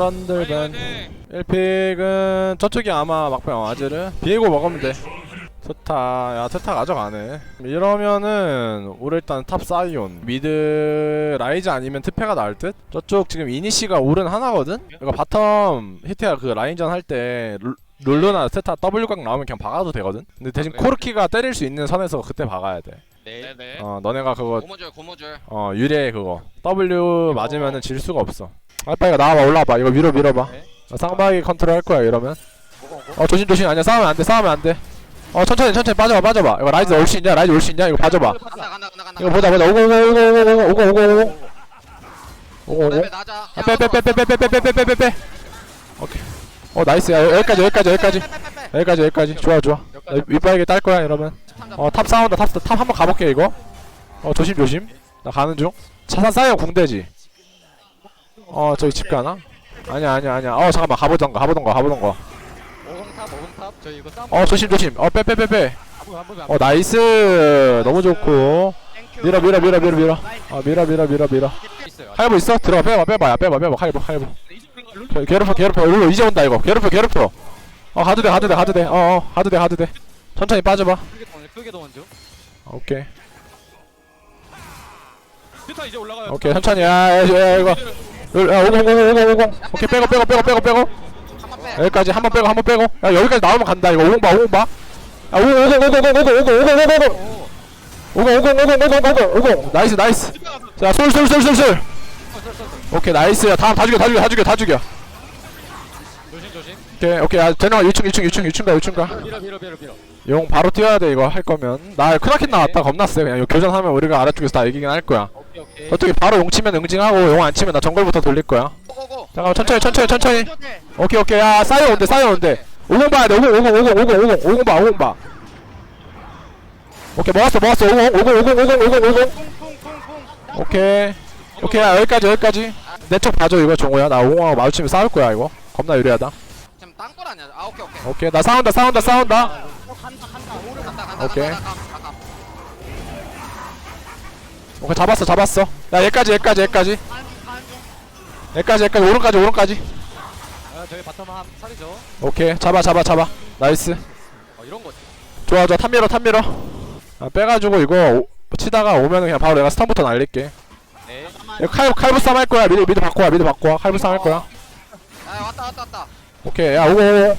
트런들벤 1픽은 저쪽이 아마 막방 아즈르 비에고 먹으면 돼. 트타 야 트타 가져가네. 이러면은 우리 일단 탑 사이온. 미드 라이즈 아니면 트페가 나을 듯? 저쪽 지금 이니시가 오른 하나거든? 이거 바텀 히트야. 그 라인전 할 때 룰루나 트타 W각 나오면 그냥 박아도 되거든? 근데 대신 그래? 코르키가 때릴 수 있는 선에서 그때 박아야 돼. 네. 네네. 어 너네가 그거 고무줄 고무줄. 어 유래 그거. W 맞으면은 질 수가 없어 알파이가 나와봐 올라와봐 이거 밀어 밀어봐 네. 나 쌍방이 컨트롤 할 거야 이러면. 어 조심 조심 아니야 싸우면 안돼 싸우면 안돼 어 천천히 천천히 빠져봐 빠져봐 이거 라이즈 올 수 있냐 라이즈 올 수 있냐 이거 봐줘봐 간다 간다 간다 간다 이거 보자 보자 오고 오고 오고 오고 오고 오고 오고 오고 오고 레벨 낮아 아, 빼빼빼빼빼빼빼빼빼빼빼 오케이 어 나이스 야 여기까지 여기까지 여기까지 여기까지 여기까지 좋아 좋아 나 윗바에게 딸 거야 이러면 어탑 싸운다 탑 탑 한번 가볼게 이거 어 조심 조심 나 가는 중 차산 쌓여 궁대지 어 저기 집 가나? 아니야 아니야 아니야. 어 잠깐만. 가보던가 가보던가 가보던가. 오공탑 오공탑. 저희 이거 싸움. 어 조심 조심. 어 빼 빼 빼빼. 어 나이스. 너무 좋고. 밀어 밀어 밀어 밀어 밀어. 어 밀어 밀어 밀어 밀어. 있어요. 있어? 들어가 빼봐 빼봐. 야 빼봐 빼봐. 칼부 칼부 괴- 괴롭혀 괴롭혀. 일로 이제 온다 이거. 괴롭혀 괴롭혀. 어 가도 돼 가도 돼 가도 돼어어. 가도 돼 가도 돼. 천천히 빠져봐. 크게 동원 중. 오케이. 이제 올라가요. 오케이 천천히. 야야 야, 이거 야 오공 오공 오공 오공 오케이 빼고 빼고 빼고 빼고 빼고 한번 빼 여기까지 한 번 빼고 한 번 빼고 야 여기까지 나오면 간다 이거 오공 봐 오공 봐야 오공 오공 오공 오공 오공 오공 오공 오공 오공 오공 오공 오공 오공 오공 오공 나이스 나이스 자솔솔솔솔솔 오케이 나이스 야 다음 다 죽여 다 죽여 다 죽여 다 죽여 조심 조심. 오케이 오케이 야 쟤네가 1층 1층 1층 1층 가 1층 가 밀어 밀어 밀어 밀어. 용 바로 뛰어야 돼 이거 할 거면 나 크라켄 나왔다 세 그냥 이거 교전하면 우리가 아래쪽에서 다 이기긴 할 거야 오케이 오케이. 저쪽에 바로 용 치면 응징하고 용 안 치면 나 정글부터 돌릴 거야. 고고고 잠깐만 천천히 천천히 천천히. 오케이 오케이. 야 쌓여 온대 쌓여 온대 오공 봐야 돼. 오공 오공 오공 오공 오공. 오공 봐 오공 봐. 오케이 먹었어 먹었어. 오공 오공 오공 오공 오공 오공 오케이. 오케이 야 여기까지 여기까지. 내 쪽 봐줘 이거 정우야. 나 오공하고 마주치면 싸울 거야 이거. 겁나 유리하다. 지금 땅굴 아니야? 아 오케이 오케이. 오케이 나 싸운다 싸운다 싸운다. 간다 간다 오케이. 간다 간다 간다 오케이 잡았어 잡았어 야 얘까지 얘까지 얘까지 얘까지 얘까지 오른까지 오른까지 아, 저희 바텀 한 살이죠. 오케이 잡아 잡아 잡아 나이스 어 이런 거지. 좋아 좋아 탑 밀어 탑 밀어 아, 빼가지고 이거 오, 치다가 오면은 그냥 바로 내가 스턴부터 날릴게 네. 이거 칼, 칼부쌈 할 거야 미드 미드 바꿔 와 미드 바꿔 와 칼부쌈 할 거야 야 왔다 왔다 왔다 오케이 야 오고 오고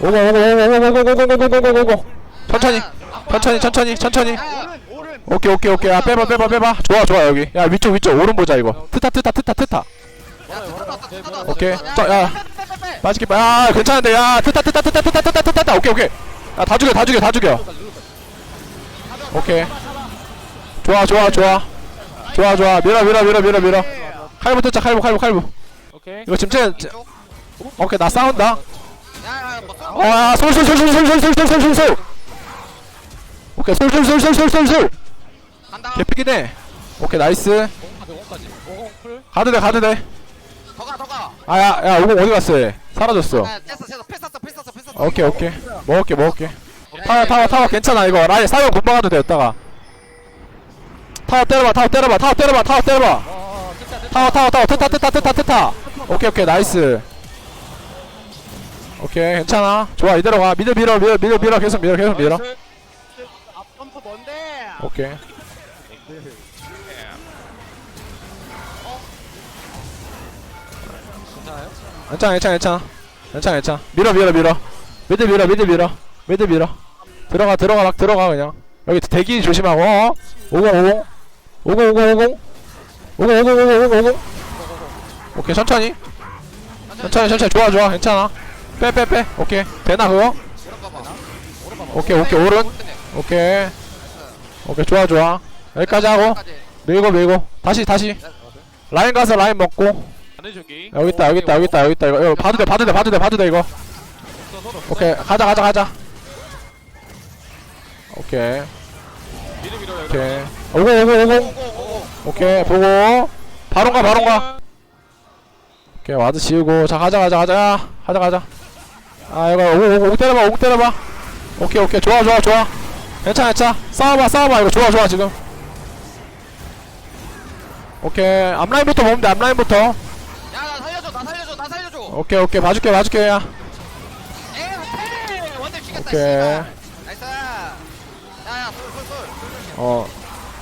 오고 오고 오고 오고 오고 오고 오고 오고 오고 오고 천천히 천천히 천천히 천천히 오 케이 오케이 오케이 야 빼봐 빼봐 빼봐 좋아 좋아 여기 야 위쪽 위쪽 오른 보자 이거 트타 트타 트타 트타 오케이 자야 빠지게 야 괜찮은데 야 트타 트타 트타 트타 트타 트타 트타 오케이 오케이 야다 죽여 다 죽여 다 죽여 오케이 좋아 좋아 좋아 좋아 좋아 밀어 밀어 밀어 밀어 밀어 칼부 뜯자 칼부 칼부 칼부 오케이. 이거 쟤- 오케이 나 싸운다 야야 뭐 써? 와 솔솔솔솔솔솔솔솔솔솔 오케이 솔솔솔솔솔솔솔 개피긴 해. 오케이 나이스. 오공까지 오공까지. 오공 풀. 가도 돼 가도 돼. 더 가 더 가. 아야 야 오공 어디 갔어 얘? 사라졌어. 쐈어 오케이 오케이. 먹을게 먹을게. 타워 타워 타워 괜찮아 이거. 라인 사용 금방 가도 돼 이따가. 타워 때려봐 타워 때려봐 타워 때려봐 타워 때려봐. 어 됐다. 타워 타워 타워. 트타 트타 트타 트타 오케이 오케이. 나이스. 오케이 괜찮아. 좋아 이대로 가. 미드 밀어 밀어 밀어 밀어. 계속 밀어 계속 밀어. 점프 뭔데? 오케이 괜찮아요? 괜찮아 괜찮아. 괜찮아 괜찮아. 괜찮아 밀어 밀어 밀어. 미드 밀어 미드 밀어. 미드 밀어. 들어가 들어가 막 들어가 그냥. 여기 대기 조심하고 어? 50 50 50 50 50 50 50 50 50 오케이 천천히. 천천히 천천히. 좋아 좋아. 괜찮아. 빼 빼 빼. 오케이. 되나 그거? 오른 봐봐 오케이 오케이. 오른. 오케이. 오케이. 좋아 좋아 여기까지 하고. 밀고 밀고. 다시 다시. 라인 가서 라인 먹고. 여기 있다 여기 있다 여기 있다 여기 있다 이거. 이거 봐도 돼 봐도 돼 봐도 돼 봐도 돼 이거. 오케이 가자 가자 가자. 오케이. 미드 밀어 여기. 오케이. 오고 오고 오고. 오케이 보고. 바로 가 바로 가. 오케이 와드 지우고. 자 가자 가자 가자. 가자 가자. 아 이거 오고 오고 오고 때려봐 오고 때려봐. 오케이 오케이. 좋아 좋아 좋아. 괜찮아 괜찮아. 싸워봐 싸워봐. 이거 좋아 좋아 지금 오케이. 앞라인부터 보면 돼 앞라인부터. 야나 살려줘 나 살려줘 나 살려줘. 오케이 오케이. 봐줄게 봐줄게. 야 오케이! 원딜 죽였다 오케이. 씨발. 나이스. 야야 쏠쏠쏠 어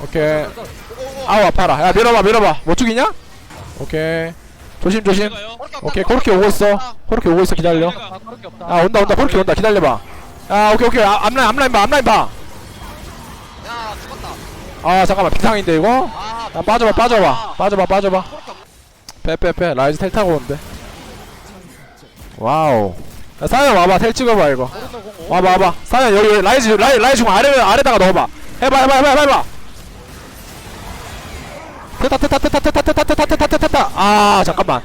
오케이. 오오오 아우 아파라. 야 밀어봐 밀어봐. 못 죽이냐? 오케이. 조심 조심. 제가요. 오케이 그렇게 오고 있어. 그렇게 오고 있어. 기다려. 아. 아 온다 온다. 그렇게 온다. 기다려봐. 아 오케이 오케이. 아, 앞라인 앞라인 봐 앞라인 죽었다 아, 잠깐만. 비상인데 이거? 아야 빠져봐 빠져봐. 빠져봐 빠져봐. 빼빼빼 라이즈 텔 타고 온대. 와우. 야 사연 와봐. 텔 찍어봐 이거. 와봐 와봐. 사연 여기 라이즈 라이 라이즈 중 아래 아래다가 넣어봐. 해봐 해봐 해봐 해봐. 해봐 테타 테타 테타 테타 테타 테타 테타 테타 테타 아 잠깐만.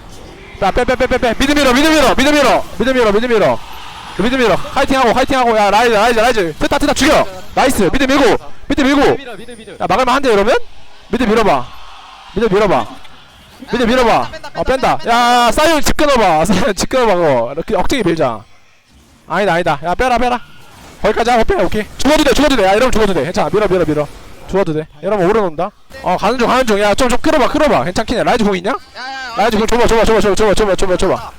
빼빼빼빼빼. 미드 밀어 미드 밀어 미드 밀어 미드 밀어 미드 밀어 미드 밀어 화이팅하고 화이팅하고 야 라이즈 라이즈 라이즈. 트타 트타 죽여. 나이스. 미드 밀고 미드 밀고 미드 미드 미드 야 막을만 한데 여러분? 미드 밀어봐. 미드 밀어봐. 미드 밀어봐. 어 뺀다. 야 사이언 집 끊어봐. 사이언 집 끊어봐 그거. 이렇게 억지게 밀자. 아니다 아니다. 야 빼라 빼라. 거기까지 하고 빼 오케이. 죽어도 돼 죽어도 돼야 이러면 죽어도 돼. 괜찮아. 밀어 밀어 밀어. 죽어도 돼. 여러분 오래 논다. 어 가는 중 가는 중야좀좀 끌어봐 끌어봐. 괜찮긴 해. 라이즈 공 있냐? 라이즈 공 줘봐 줘봐 줘봐 줘봐 줘봐 줘봐 줘봐.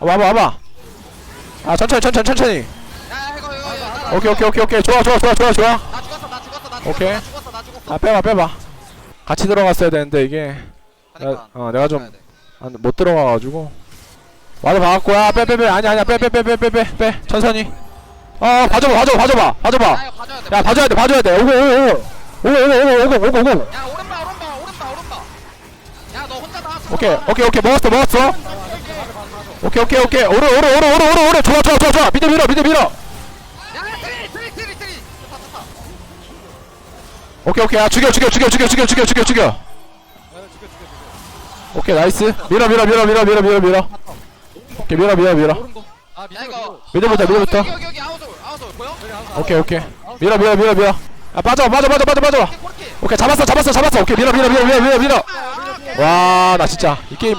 와봐 와봐. 아 천천히 천천히 천천히 야 이거 이거 이거 오케이 오케이 오케이 오케이 좋아 좋아 좋아 좋아 좋아 나 죽었어 나 죽었어 나 죽었어 오케이. 나 죽었어 나 죽었어 아 빼봐 빼봐 같이 들어갔어야 되는데 이게 나, 어 내가 좀못 들어가가지고 와드 박았고 야 빼 빼빼 아니 아니야 빼 빼 빼 빼 빼 빼 천천히 어 봐줘봐 봐줘봐 봐줘봐 봐줘봐 야 봐줘야 돼 봐줘야 돼 오고 오고 오고 오고 오고 오고 오고 오른발 오른발 오른발 오른발 야너 혼자 나왔어 오케이 오케이 오케이 먹었어 먹었어 오케이 오케이 오케이 오르 오르 오르 오르 오르 오르 좋아 좋아 좋아 좋아 미드 밀어 미드 밀어 야 트리 트리 트리 트리 좋다 좋다 오케이 오케이 야 죽여 죽여 죽여 죽여 죽여 죽여 죽여 죽여 오케이 나이스 밀어 밀어 밀어 밀어 밀어 밀어 밀어 오케이 밀어 밀어 밀어 오른 거. 아 야 이거 미드. 미드부터 미드부터 여기 여기 여기 아웃솔 아웃솔 보여? 오케이 오케이 밀어 밀어 밀어 밀어 야 빠져 빠져 빠져 빠져 빠져 코르키 오케이 잡았어 잡았어 잡았어 오케이 밀어 밀어 밀어 밀어 밀어 밀어 와나 진짜 이 게임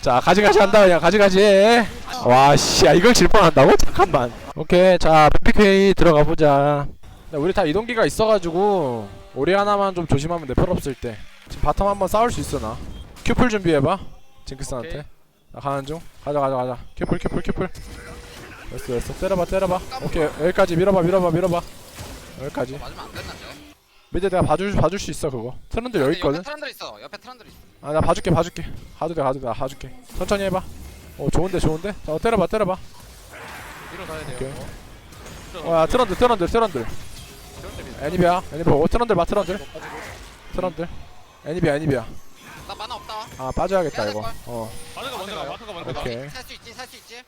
자 가지가지 한다 그냥 가지가지. 와씨 야 이걸 질 뻔한다고? 잠깐만. 오케이 자 PPK 들어가 보자. 우리 다 이동기가 있어가지고 우리 하나만 좀 조심하면 돼 풀없을 때. 지금 바텀 한번 싸울 수 있어 나. 큐플 준비해봐 징크스한테. 나 가는 중. 가자 가자 가자. 큐플 큐플 큐플. 됐어 됐어. 때려봐 때려봐. 오케이 여기까지 밀어봐 밀어봐 밀어봐. 여기까지. 맞으면 안쟤 미드 내가 봐줄 봐줄 수 있어 그거. 트런드 여기 있거든. 옆에 트란들 있어. 옆에 트란들 있어. 아 나 봐줄게 봐줄게. 가도 돼 가도 돼나 봐줄게. 천천히 해봐. 어 좋은데 좋은데? 자 어, 때려봐 때려봐. 뒤로 가야 돼요. 오케이. 어야 트런드 트런드 트런드. 애니비야 애니비야. 어 트런드 봐 트런드 트런드 애니비야 애니비야. 나 만화 없다. 아 빠져야겠다 이거. 어. 바드가 먼저 가. 바드가 먼저 가. 오케이. 살 수 있지 살 수 있지.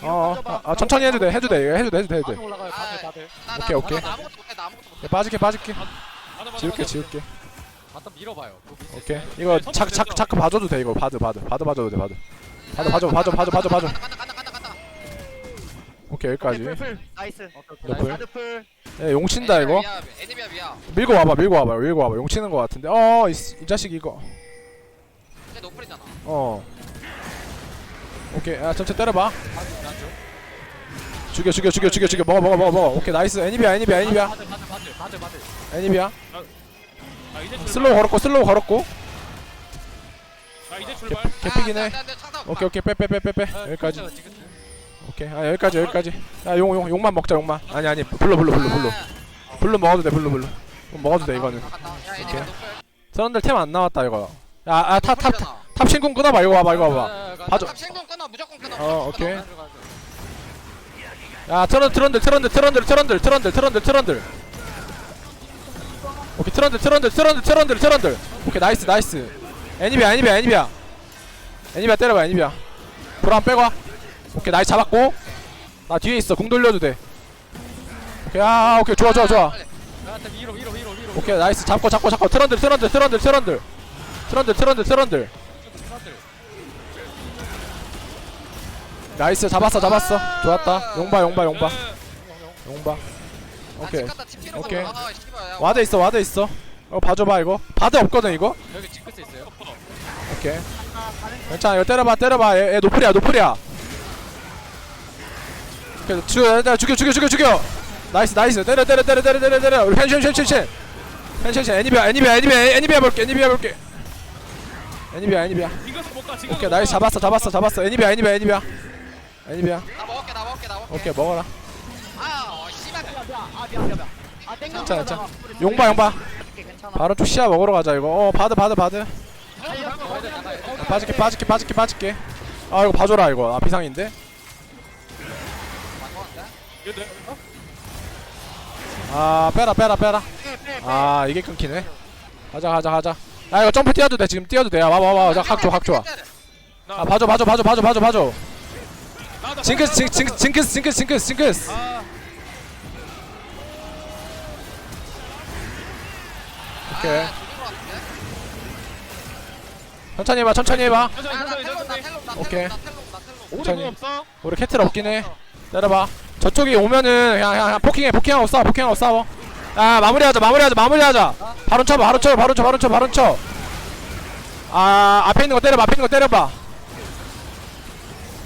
어, 어, 아, 아 천천히 해도 돼 해도 돼 이거 해도 돼 해도 돼. 해도 돼 올라가요. 나, 나, 오케이, 오케이. 나 아무것도 못해 나 아무것도 못해. 야, 빠질게 빠질게. 바드. 지울게 지울게. 바드 밀어봐요. 오케이. 이거 차크 차크 차크 봐줘도 돼 이거. 바드 바드 바드 봐줘도 돼 바드 바드 봐줘 봐줘 봐줘 봐줘 봐줘. 간다 간다 간다 간다 간다. 오케이 여기까지. 풀풀. 나이스. 나이스 풀. 야, 용 친다 이거. 애니비야 애니비야 미야. 밀고 와봐 밀고 와봐 밀고 와봐. 용 치는 거 같은데. 어이 이 자식 이거. 쟤 노플이잖아. 어. 오케이. 야 전체 때려봐. 죽여 죽여 죽여 죽여 죽여. 먹어 먹어 먹어 먹어. 오케이 나이스. 애니비야 애니비야 애니비야. 바드 바드 바드 바드 바드. 애니비야 아 이제 슬로우 걸었고 슬로우 걸었고 아 이제 출발. 개피긴 해 오케이 오케이 빼 빼 빼 빼빼 아, 여기까지 오케이 아 여기까지 여기까지 야용 용 용만 먹자 용만 아니 아니 불러 불러 불러 불러 불러 먹어도 돼 불러 불러 먹어도 돼 이거는 오케이. 사람들 템 안 나왔다 이거 야아탑탑 탑신궁 끊어봐 이거 와봐 이거 와봐 봐줘. 탑 생존 끊어 무조건 끊어. 어, 오케이. 야 트런들 트런들 트런들 트런들 트런들 트런들 트런들 오케이 트런들 트런들 트런들 트런들 트런들. 오케이 나이스 나이스. 애니비야 애니비야 애니비야. 애니비야 때려봐 애니비야. 브라운 빼고 와. 오케이 나이스 잡았고. 나 뒤에 있어. 궁 돌려도 돼. 오케이 아 오케이. 좋아 좋아 좋아. 나한테 위로 위로 위로 위로. 오케이 나이스. 잡고 잡고 잡고. 트런들 트런들 트런들 트런들. 트런들 트런들 트런들. 나이스. 잡았어 잡았어. 좋았다. 용봐 네. 용봐. 아, 오케이. 집 갔다 집 오케이. 가봐. 아, 씨발, 야, 와드 있어 와드 있어. 어 봐줘봐 이거. 바드 없거든 이거. 여기 징크스 있어요. 오케이. 괜찮아 이거 때려봐 때려봐. 얘, 얘 노플이야 노플이야. 오케이 죽여 얘들아, 죽여 죽여 죽여 죽여. 나이스 나이스. 때려 때려 때려 때려 때려 때려. 우리 펜션 펜션 펜션. 펜션션. 애니비아 애니비아 애니비아 애니비아 볼게 애니비아 볼게. 징크스 못 가. 징크스 오케이 못 나이스. 가. 잡았어 잡았어 잡았어. 애니비아 애니비아 애니비아. 애니비아. 나 먹을게 나 먹을게 나 먹을게. 오케이 먹어라 아 미안 미안 미안. 아 땡겨 괜찮아 괜찮아 용봐 용봐 괜찮아. 바로 쭉 시야 먹으러 가자 이거. 어 바드 바드 바드. 아, 빠질게 빠질게 빠질게 빠질게. 아 이거 봐줘라 이거. 아 비상인데? 아 빼라 빼라 빼라. 아 이게 끊기네. 가자 가자 가자. 야 이거 점프 뛰어도 돼 지금 뛰어도 돼야 와봐 와봐 자각 좋아 각 좋아 나- 아 봐줘 봐줘 봐줘 봐줘 봐줘 봐줘. 징크스 징- 징- 징크스 징크스 징크스 징크스. 아, 오케이 아? 천천히 해봐 천천히 해봐. 아, 오케이. 오래 천천히. 공 없어. 우리 캐틀 없긴 해. 때려봐. 저쪽이 오면은 그냥 그냥, 그냥 포킹해 포킹하고 싸워 포킹하고 싸워. 아 마무리하자 마무리하자 마무리하자. 바로 쳐 바로 쳐 바로 쳐 바로 쳐 바로 쳐 아 앞에 있는 거 때려봐 앞에 있는 거 때려봐.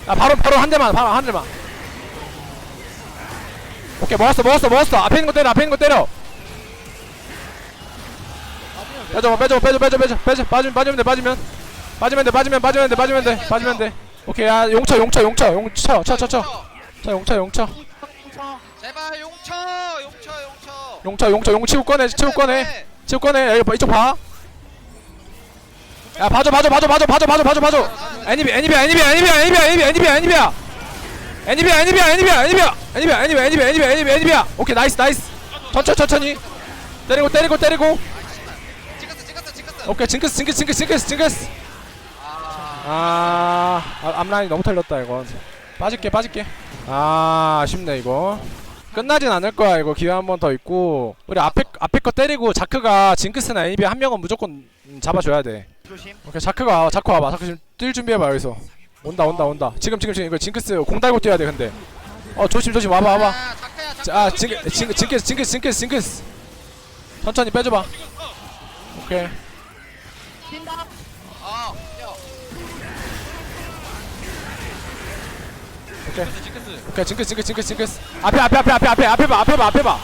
아 바로 바로 한 대만 바로 한 대만. 오케이 먹었어 먹었어 먹었어. 앞에 있는 거 때려 앞에 있는 거 때려 빼줘 빼줘 빼줘 빼줘 빼줘 빼줘 빠지면 빠지면 돼 빠지면 빠지면 돼 빠지면 빠지면 돼 빠지면 돼 빠지면 돼 오케이 야 용쳐 용쳐 쳐쳐쳐자 용쳐 용쳐 제발 용쳐 용쳐 용쳐 용쳐 용쳐 용 치고 꺼내 치고 꺼내 치고 꺼내 야, 이거 이쪽 봐. 야 봐줘 봐줘 봐줘 봐줘 봐줘 봐줘 봐줘 봐줘. 애니비 애니비 애니비 애니비 애니비 애니비 애니비 애니비 애니비 애니비 애니비 애니비 애니비 애니비 애니비 애니비 애니비 애니비 애니비야. 오케이 나이스 나이스. 천천히 천천히. 때리고 때리고 때리고. 오케이 징크스 징크스 징크스 징크스 징크스. 아아 아, 앞라인 너무 털렸다 이건. 빠질게 빠질게. 아 아쉽네 이거. 끝나진 않을 거야 이거. 기회 한 번 더 있고. 우리 앞에 앞에 거 때리고 자크가 징크스나 애니비 한 명은 무조건 음, 잡아줘야 돼. 조심. 오케이 자크가 와, 자크 와봐. 자크 지금 뛸 준비해봐 여기서. 온다 온다 온다. 지금 지금 지금 이거 징크스 공 달고 뛰어야 돼 근데. 어 조심 조심. 와봐 와봐. 아, 작가야 작가 자 징, 징, 징크스 징크스 징크스 징크스. 천천히 빼줘봐. 오케이 오케이. 징크스. 오케이 징크스 징크스 징크스 징크스. 앞에 앞에 앞에 앞에 앞에 앞에 봐 앞에 봐 앞에 봐.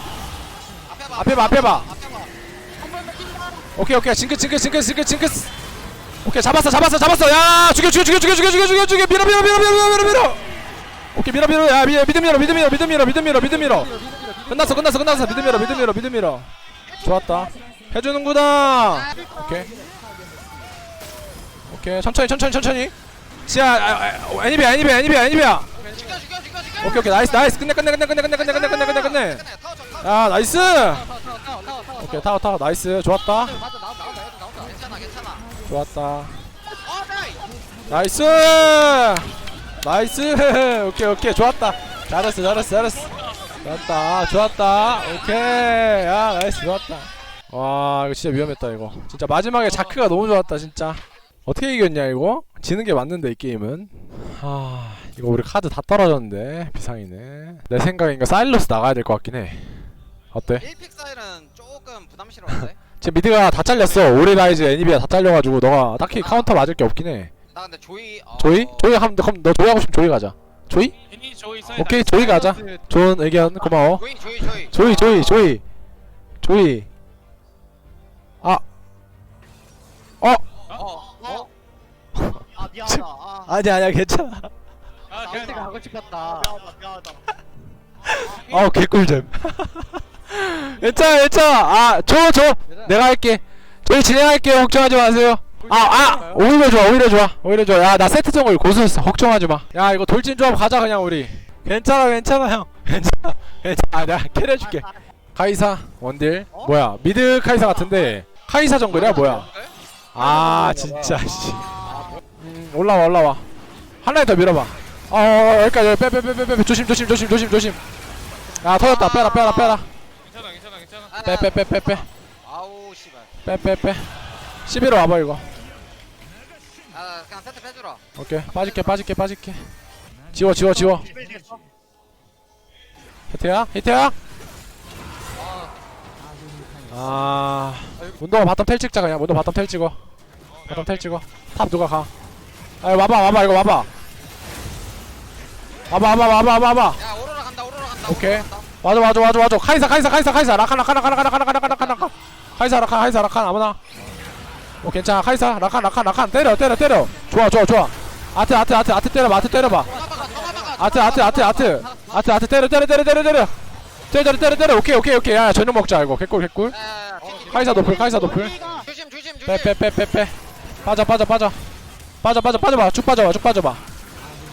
앞에 봐 앞에 봐. 앞에 봐 앞에 봐 오케이 오케이. 징크스 징크스 징크스 징크스 징크스. 오케이 잡았어 잡았어 잡았어. 야 죽여 죽여 죽여 죽여 죽여 죽여 죽여 죽여. 밀어 밀어 밀어 밀어 밀어 밀어. 오케이 밀어 밀어. 야 밀어 미드 밀어 미드 밀어 미드 밀어 미드 밀어 미드 밀어. 끝났어 끝났어 끝났어. 미드 밀어 미드 밀어 미드 밀어. 좋았다. 해주는구나. 오케이. 오케이 천천히 천천히 천천히. 지야 아, 아, 애니비야 애니비야 애니비야 애니비야 오케이 오케이. 나이스 나이스. 끝내 끝내 끝내 끝내 끝내 끝내 끝내 끝내 끝내. 끝내 타워 쳐 타워 야 나이스. 타워 타워 타워 타워 타워 오케이 타워 타워. 나이스. 좋았다. 맞아 나온다 나온다 얘도 나온다 괜찮아 괜찮아 좋았다. 어 나이 나이스. 나이스. 오케이 오케이. 좋았다. 잘했어 잘했어 잘했어. 좋았다. 좋았다. 오케이. 야 나이스. 좋았다. 와 이거 진짜 위험했다 이거. 진짜 마지막에 자크가 너무 좋았다 진짜. 어떻게 이겼냐 이거? 지는 게 맞는데 이 게임은? 아 이거 우리 카드 다 떨어졌는데 비상이네 내 생각인가 사일러스 나가야 될 것 같긴 해 어때 1픽 사일은 조금 부담스러운데 지금 미드가 다 잘렸어 오리라이즈 애니비아 다 잘려가지고 너가 딱히 카운터 맞을 게 없긴 해 나 근데 조이 어, 조이? 조이 하면 돼. 그럼 너 조이 하고 싶으면 조이 가자. 조이? 애니 조이 사이드. 오케이 조이 가자. 좋은 의견 고마워. 조이 조이 조이 조이 조이 조이 조이. 아. 어 어 어? 아 미안하다 아 아니 아니야 괜찮아. 아, 나한테 가고 싶었다 미안하다 미안하다 어 개꿀잼. 괜찮아 괜찮아. 아줘 줘. 내가 할게. 저희 진행할게요. 걱정하지 마세요. 아, 아, 오히려 좋아, 오히려 좋아, 오히려 좋아. 야, 나 세트 정글 고수했어. 걱정하지 마. 야, 이거 돌진 조합 가자, 그냥 우리. 괜찮아, 괜찮아, 형. 괜찮아, 괜찮아. 아, 내가 캐리해줄게. 카이사, 원딜. 뭐야, 미드 카이사 같은데. 카이사 정글이야, 뭐야. 아, 진짜, 씨. 음, 올라와, 올라와. 한 라인 더 밀어봐. 어, 어, 여기까지, 빼, 빼, 빼, 빼, 빼. 조심, 조심, 조심, 조심, 조심. 야, 터졌다. 빼라, 빼라, 빼라. 괜찮아 괜찮아 괜찮아. 아, 빼, 빼, 빼, 빼, 빼. 아우 씨발 빼, 빼, 빼. 11로 와봐, 이거. 아 그냥 세트 빼주라 오케이 빠질게 빠질게 빠질게 지워 지워 지워 히트야 히트야 아 운동화 바텀 텔 찍자 그냥 운동 바텀 텔 찍어 바텀 텔 찍어 탑 누가 가 아 와봐 와봐 이거 와봐 와봐 와봐 와봐 와봐 와봐. 야 오로라 간다 오로라 간다 오케이. 오로라 간다. 와줘 와줘 와줘 와줘. 카이사 카이사 카이사 카이사. 라카 라카 라카 라카 라카 라카 라카 라카. 카이사 라칸 카이사 라칸 아무나. 오 괜찮아. 카이사 라칸 라칸 라칸 때려 때려 때려. 좋아 좋아 좋아. 아트 아트 아트 아트 때려봐 아트 때려봐. 아트 아트 아트 아트. 아트 아트. 때려 때려 때려 때려 때려. 때려 때려 때려 때려. 오케이 오케이 오케이. 야 저녁 먹자 이거. 개꿀 개꿀. 카이사 노플 카이사 노플. 조심 조심 조심. 빼빼빼 빼빼. 빠져 빠져 빠져. 빠져 빠져 빠져봐. 쭉 빠져봐 쭉 빠져봐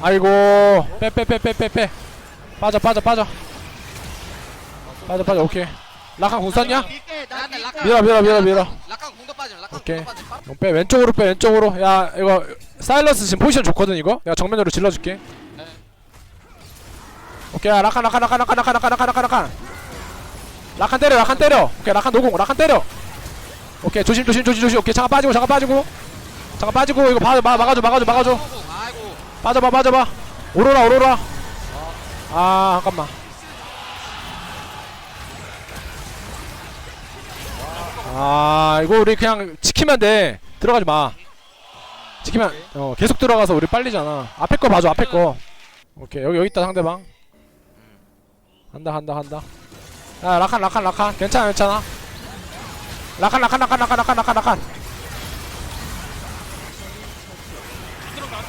아이고. 빼 빼 빼 빼 빼빼. 빠져 빠져 빠져. 빠져 빠져. 오케이. 라칸 공 썼냐? 밀게 나 나한테 밀게. 밀어 밀어 밀어 밀어. 락카 공도 빠짐 락카 오케이. 공도 빠짐 형 빼. 왼쪽으로 빼 왼쪽으로. 야 이거 사일러스 지금 포지션 좋거든 이거? 내가 정면으로 질러줄게. 네. 오케이 야 라칸 라칸 라칸 라칸 라칸 라칸 라칸 라칸 라칸 라칸 때려 라칸 때려. 오케이 라칸 노공 라칸 때려. 오케이 조심 조심 조심 조심. 오케이 잠깐 빠지고 잠깐 빠지고. 잠깐 빠지고 이거 봐, 마, 막아줘 막아줘 막아줘. 아이고 빠져봐 빠져봐. 오로라 오로라. 아 잠깐만. 아 이거 우리 그냥 지키면 돼. 들어가지 마. 지키면 어 계속 들어가서 우리 빨리잖아. 앞에 거 봐줘 앞에 거. 오케이 여기 여기 있다 상대방. 한다 한다 한다. 야 라칸 라칸 라칸. 괜찮아 괜찮아. 라칸 라칸 라칸 라칸 라칸 라칸 라칸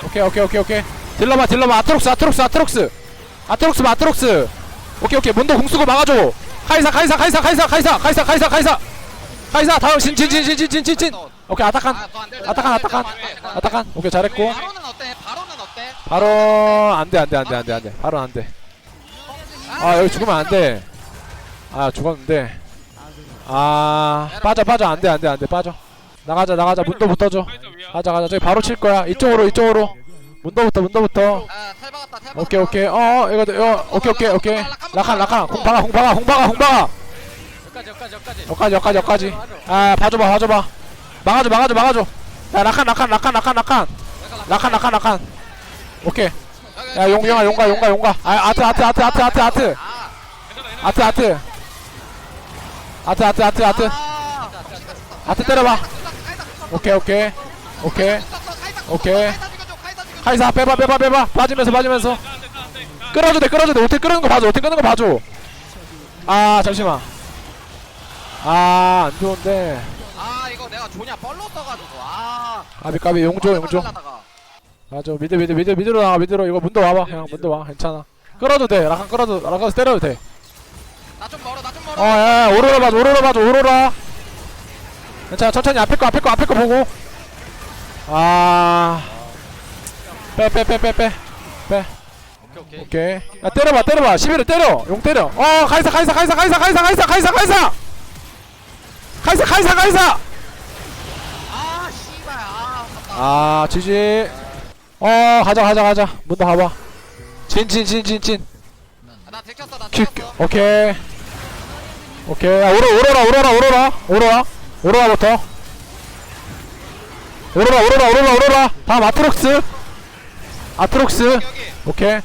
오케이 오케이 오케이 오케이. 딜러봐 딜러봐 아트록스 아트록스 아트록스. 아트록스 봐 아트록스. 오케이 오케이. 문도 공수고 막아줘. 카이사 카이사 카이사 카이사 카이사 카이사 카이사 카이사. 카이사 다음 신진진진진진진 오케이 아타칸. 아타칸 아타칸. 아타칸. 오케이 잘했고. 바로는 어때? 바로는 어때? 바로 안돼 안돼 안돼 안돼 안돼. 바로 안돼. 아 여기 죽으면 안돼. 아 죽었는데. 아 빠져 빠져. 안돼 안돼 안돼. 빠져. 나가자 나가자. 문도 카이사 위야 가자 가자 저기 바로 칠 거야 이쪽으로 이쪽으로 아탈 박았다 탈 박았다 오케이 오케이 어 이거 이거 오케이 오케이 오케이 라칸 라칸 홍방아 홍방아 홍방아 홍방아 여기까지 여기까지 여기까지 여기까지 여기까지 여기까지 아 봐줘봐 봐줘봐 막아줘 막아줘 막아줘 야 라칸 라칸 라칸 라칸 라칸 라칸 라칸 라칸 오케이 야 용영아 용가 용가 용가 아 아트 아트 아트 아트 아트 아트 아 아트 아트 아트 아트 아트 아트 아 아트 때려봐 오케이 오케이 오케이. 오케이. 카이사 빼봐 빼봐 빼봐. 빠지면서 빠지면서. 끌어줘 돼 끌어줘 돼. 어떻게 끄는 거 봐줘 어떻게 끄는 거 봐줘. 아 잠시만. 아안 좋은데. 아 이거 내가 조냐 뻘로 써가지고. 아. 까비 까비 용조 용조. 하다가. 맞아 미드 미드 미드 미드로 나가 미드로. 이거 문도 와봐 그냥 문도 와. 괜찮아. 끌어도 돼. 라칸 끌어도 라칸 때려도 돼어야 나좀 멀어 나 좀 멀어. 야, 오로라 봐줘 오로라 봐줘 오로라. 괜찮아 천천히 앞에 거 앞에 거 앞에 거 보고 아빼 빼 빼 빼 빼. 오케이 오케이. 오케이. 야 때려봐 때려봐. 11을 때려. 용 때려. 어 카이사 카이사 카이사 카이사 카이사 카이사 카이사 카이사! 카이사 카이사 카이사! 아 씨발 아 아깝다 아 지지. 어 가자 가자 가자. 문도 가봐. 진 진 진 진진. 나 들켰어 나큐 들켰어. 오케이. 오케이. 야 오로 오로라 오로라 오로라. 오로라. 오로라부터 오로라 오로라 오로라 오로라. 다음 아트록스. 아트록스. 오케이.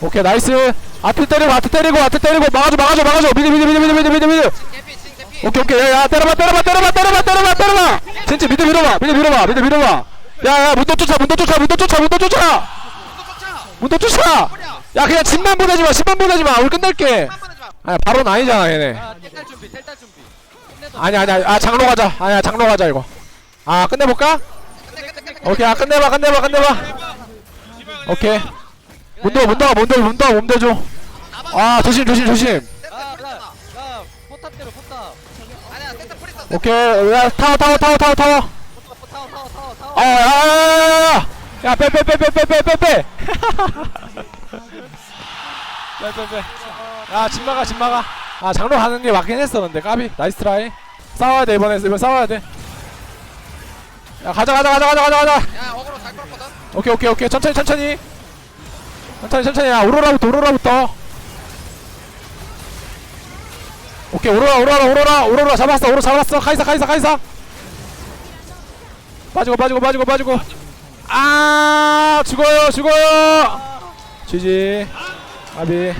오케이 나이스. 아트 때리고 아트 때리고 아트 때리고. 막아줘 막아줘 막아줘. 미드 미드 미드 미드 미드 미드 미드. 오케이 오케이. 야야 때려봐 때려봐 때려봐 때려봐 때려봐 때려봐. 진짜 미드 밀어봐 미드 밀어봐 미드 밀어봐. 야야 문도 쫓아 문도 쫓아 문도 쫓아 문도 쫓아. 문도 쫓아. 야 그냥 집만 보내지 마 집만 보내지 마. 우리 끝낼게. 얘네. 아 준비 텔탈 준비. 아니 아니 아니 아 장로 가자. 아니야 장로 가자 이거 아 끝내볼까? 끝내 끝내 끝내 오케이 아 끝내봐 끝내봐 끝내봐. 오케이. 문도 문도가 문도 문도가 몸대 줘. 아 조심 조심 조심. 아나 포탑 때려 포탑 아니야 센터 프리스 오케이 야 타워 타워 타워 타워 타워. 타워 타워 타워 타워 어, 아야야야야야 야빼 빼빼빼빼빼 빼빼. 빼빼빼. 야 집마가 집마가 아 장로 가는 게 맞긴 했어 근데. 까비. 나이스 트라이. 싸워야 돼 이번에. 이번 싸워야 돼 야 가자 가자 가자 가자 가자 가자. 야 어그로 잘 끌었거든. 오케이 오케이 오케이. 천천히 천천히. 천천히 천천히. 야 오로라부터 오로라부터. 오케이 오로라 오로라 오로라. 오로라 잡았어 오로 잡았어. 카이사 카이사 카이사. 빠지고 빠지고 빠지고 빠지고. 아 죽어요 죽어요. 지지. 아비.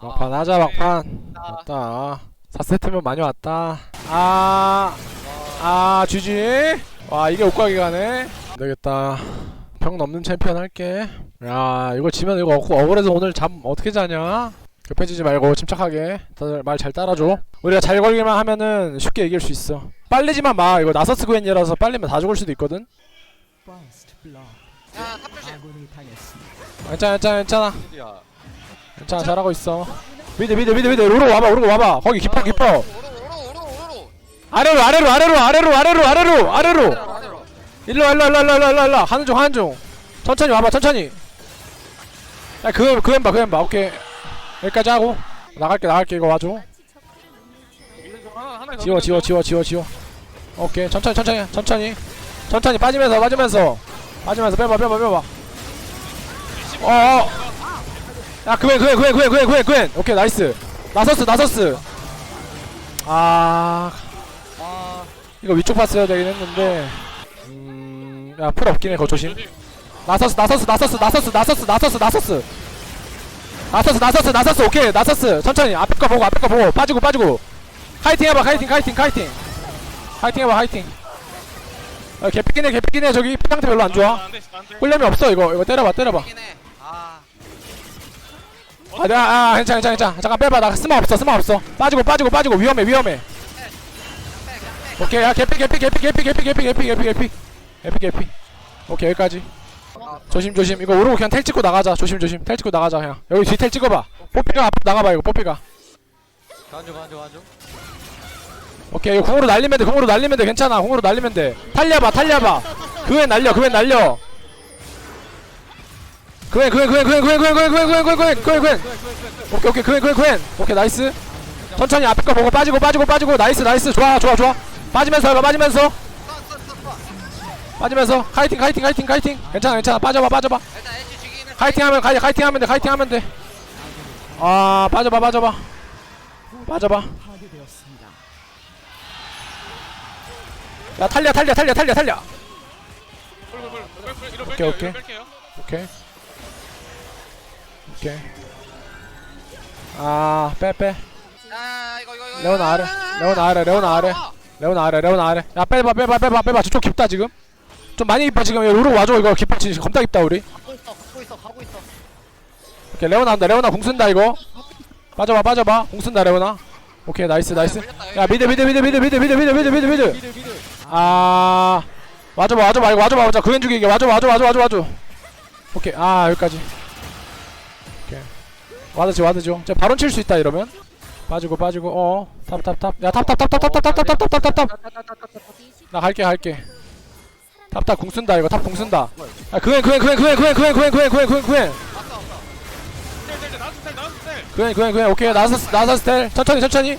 막판 하자 막판. 왔다. 4세트면 많이 왔다. 아아 지지 와 이게 옷가게 가네? 안되겠다. 평 넘는 챔피언 할게. 야 이거 지면 이거 억- 억울해서 오늘 잠 어떻게 자냐? 급해지지 말고 침착하게 다들 말 잘 따라줘. 우리가 잘 걸기만 하면은 쉽게 이길 수 있어. 빨리지만 마. 이거 나서스 구엔이라서 빨리면 다 죽을 수도 있거든. 야 탑조심 괜찮아 괜찮아 괜찮아. 야 괜찮아 잘하고 있어. 미드 미드 미드 미드. 오로 와봐 오로 와봐. 거기 깊어 깊어 아래로 아래로 아래로 아래로 아래로 아래로 아래로. 아래로 일로 와, 일로 와, 일로 와, 일로 와, 일로 와, 일로 와. 하는 중 하는 중. 천천히 와봐 천천히. 야 그거 그거 봐 그거 봐. 오케이. 여기까지 하고. 나갈게 나갈게. 이거 와줘. 지워 지워 지워 지워 지워. 오케이. 천천히 천천히 천천히. 천천히 빠지면서 빠지면서. 빠지면서 빼봐 빼봐 빼봐. 어어. 야 그웬 그웬 그웬 그웬 그웬 그웬. 오케이 나이스. 나서스 나서스 아아 이거 위쪽 봤어야 되긴 했는데. 음 야풀 없긴 해 그거 조심. 나서스 나서스 나서스 나서스 나서스 나서스 나서스. 나서스 나서스 나서스 오케이 나서스. 천천히. 앞에 거 보고 앞에 거 보고. 빠지고 빠지고. 카이팅 해봐 카이팅 카이팅 카이팅. 카이팅 해봐 카이팅. 아, 개피긴 해 개피긴 해. 저기 피 상태 별로 안 좋아. 꿀렘이 없어 이거. 이거 때려봐 때려봐. 이긴 해아 아 아 괜찮아 괜찮아 괜찮아. 잠깐 빼봐. 나 스마 없어 스마 없어. 빠지고 빠지고 빠지고. 위험해 위험해 오케이 야 개피 개피 개피 개피 개피 개피 개피 개피 개피 개피 개피 오케이 여기까지 조심 조심 이거 오르고 그냥 텔 찍고 나가자 조심 조심 텔 찍고 나가자 그냥 여기 뒤텔 찍어봐 뽀삐가 앞으로 나가봐 이거 뽀삐가 간주 간주 간주 오케이 이거 공으로 날리면 돼 공으로 날리면 돼 괜찮아 공으로 날리면 돼 탈려봐 탈려봐 그웬 날려 그웬 날려 그웬 그웬 그웬 그웬 그웬 그웬 그웬 그웬 그웬 그웬 그웬 그웬 그웬 오케이 오케이 그웬 그웬 그웬 오케이 나이스 천천히 앞에 거 보고 빠지고 빠지고 빠지고 나이스 나이스 좋아 좋아 좋아 빠지면서 해봐 빠지면서. 빠지면서. 카이팅 카이팅 카이팅 카이팅. 괜찮아 괜찮아. 빠져봐 빠져봐. 카이팅 하면 카이 카이팅 하면 돼 카이팅 하면 돼아 빠져봐 빠져봐. 빠져봐. 야 탈려 탈려 탈려 탈려 탈려. 오케이, 오케이. 오케이. 오케이. 아빼빼. 아 레온 아래 레온 아래 레온 아래 레온 아래 레온 아래. 야 빼봐 빼봐 빼봐 빼봐. 저쪽 깊다 지금. 좀 많이 깊어 지금. 로로 와줘 이거. 깊어 지금 겁나 깊다 우리. 가고 있어 가고 있어 가고 있어. 오케이 레오나 온다. 레오나 공 쓴다 이거. 빠져봐 빠져봐. 공 쓴다 레오나. 오케이 나이스 나이스. 야 미드 미드 미드 미드 미드 미드 미드 미드 미드 미드. 미드 미드. 아 와줘봐 와줘봐 이거 와줘봐 와줘. 그웬 죽이게. 와줘 와줘 와줘 와줘 와줘. 오케이 아 여기까지. 오케이. 와드지 와드죠. 저 바론 칠 수 있다 이러면 빠지고 빠지고 어 탑탑탑 야탑탑탑탑탑탑탑탑 나 갈게 갈게 탑탑 궁 쓴다 이거 탑 궁 쓴다 아 그웬 그웬 그웬 그웬 그웬 그웬 그웬 그웬 그웬 그웬 그웬 그웬 그웬 오케이 나서 나서 스텔 천천히 천천히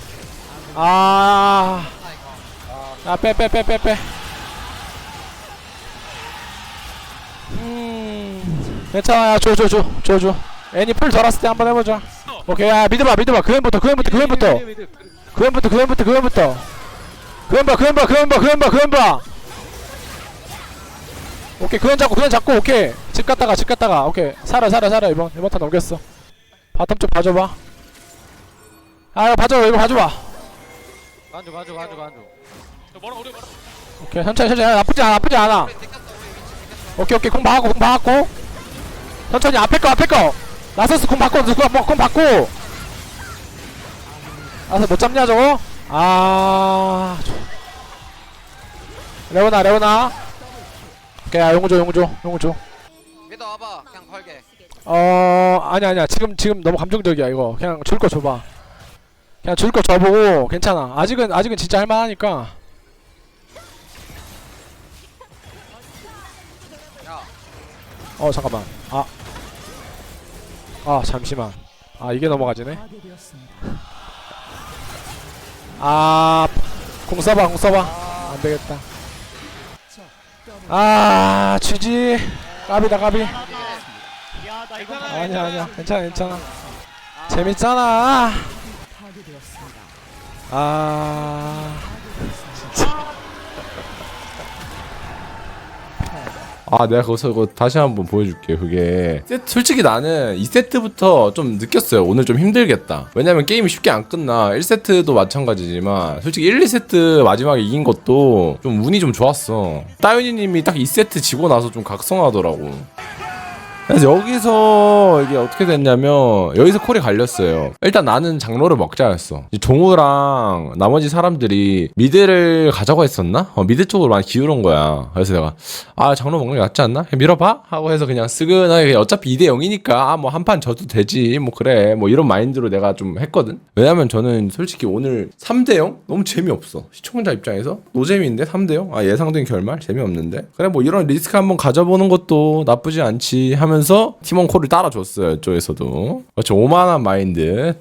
아. 아아빼 빼빼 빼빼 음 괜찮아 줘줘줘줘줘 애니 풀 돌았을 때 한번 해보자 오케이 야 믿어봐 믿어봐 그웬부터 그웬부터 그웬부터 미드 미드 그웬부터 그웬부터 그웬부터 그웬 봐 그웬 봐 그웬 봐 그웬 봐 그웬 봐 오케이 그웬 잡고 그웬 잡고 오케이 집 갔다가 집 갔다가 오케이 살아 살아 살아 이번 이번 타 넘겼어 바텀 쪽 봐줘봐 아 이거 봐줘 이거 봐줘봐 간주 간주 간주 간주 뭐라 우리 뭐라 오케이 천천히 천천히 나쁘지 않아 나쁘지 않아 오케이 오케이 공 박았고 공 박았고 천천히 앞에 거 앞에 거 나서스 공 받고 누가 뭐공 받고. 나서 못 잡냐 저거? 아 저- 레오나 레오나. 오케이 야 용우 줘 용우 줘 용우 줘어 믿어 와봐 그냥 걸게. 아니야 아니야. 지금 지금 너무 감정적이야 이거. 그냥 줄 거 줘봐. 그냥 줄 거 줘보고 괜찮아. 아직은 아직은 진짜 할만하니까. 야. 어 잠깐만. 아. 아 잠시만. 아 이게 넘어가지네. 아공 써봐 공 써봐. 안되겠다. 아 GG 까비다 까비. 아니야 아니야. 괜찮아 괜찮아. 재밌잖아. 아 아 내가 거기서 그거 다시 한번 보여줄게 그게. 세트- 솔직히 나는 2세트부터 좀 느꼈어요. 오늘 좀 힘들겠다. 왜냐면 게임이 쉽게 안 끝나. 1세트도 마찬가지지만 솔직히 1, 2세트 마지막에 이긴 것도 좀 운이 좀 좋았어. 따윤이 님이 딱 2세트 지고 나서 좀 각성하더라고 그래서 여기서 이게 어떻게 됐냐면 여기서 콜이 갈렸어요. 일단 나는 장로를 먹자였어. 종우랑 나머지 사람들이 미드를 가자고 했었나? 어, 미드 쪽으로 많이 기울은 거야. 그래서 내가 아 장로 먹는 게 낫지 않나? 밀어봐 하고 해서 그냥 스근하게 그냥 어차피 2대 0이니까 아, 뭐 한 판 져도 되지 뭐 그래 뭐 이런 마인드로 내가 좀 했거든. 왜냐면 저는 솔직히 오늘 3대 0 너무 재미없어. 시청자 입장에서 노재미인데 3대 0? 아 예상된 결말 재미없는데. 그래 뭐 이런 리스크 한번 가져보는 것도 나쁘지 않지 하면 서 팀원 콜을 따라줬어요 이쪽에서도. 그렇죠. 오만한 마인드.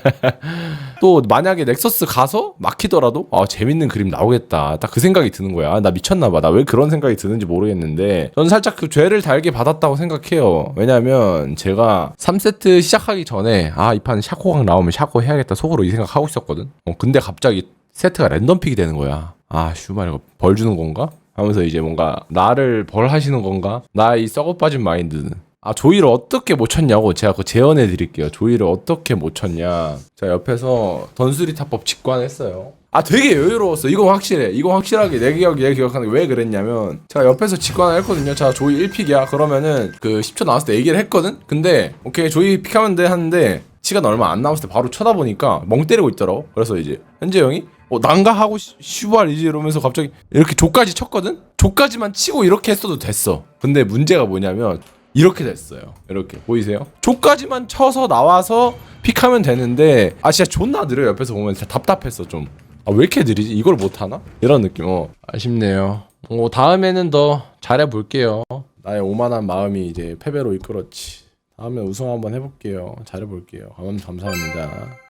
또 만약에 넥서스 가서 막히더라도 아 재밌는 그림 나오겠다. 딱 그 생각이 드는 거야. 아, 나 미쳤나 봐. 나 왜 그런 생각이 드는지 모르겠는데 저는 살짝 그 죄를 달게 받았다고 생각해요. 왜냐면 제가 3세트 시작하기 전에 아 이 판 샤코강 나오면 샤코 해야겠다 속으로 이 생각 하고 있었거든. 어, 근데 갑자기 세트가 랜덤 픽이 되는 거야. 아 슈발 이거 벌 주는 건가? 하면서 이제 뭔가 나를 벌하시는 건가? 나이 썩어 빠진 마인드는 아 조이를 어떻게 못 쳤냐고 제가 그 재현해 드릴게요. 조이를 어떻게 못 쳤냐. 자 옆에서 던수리 타법 직관했어요. 아 되게 여유로웠어. 이거 확실해. 이거 확실하게 내 기억 얘 기억하는 게 왜 그랬냐면 제가 옆에서 직관을 했거든요. 자 조이 1픽이야. 그러면은 그 10초 나왔을 때 얘기를 했거든? 근데 오케이 조이 픽하면 돼 하는데 시간 얼마 안 남았을 때 바로 쳐다보니까 멍 때리고 있더라고. 그래서 이제 현재 형이 어 난가 하고 시- 슈발 이제 이러면서 갑자기 이렇게 조까지 쳤거든 조까지만 치고 이렇게 했어도 됐어 근데 문제가 뭐냐면 이렇게 됐어요. 이렇게 보이세요? 조까지만 쳐서 나와서 픽하면 되는데 아 진짜 존나 느려 옆에서 보면 진짜 답답했어 좀. 아 왜 이렇게 느리지? 이걸 못 하나? 이런 느낌. 어 아쉽네요. 어 다음에는 더 잘해 볼게요. 나의 오만한 마음이 이제 패배로 이끌었지. 다음에 우승 한번 해볼게요. 잘해 볼게요. 감사합니다.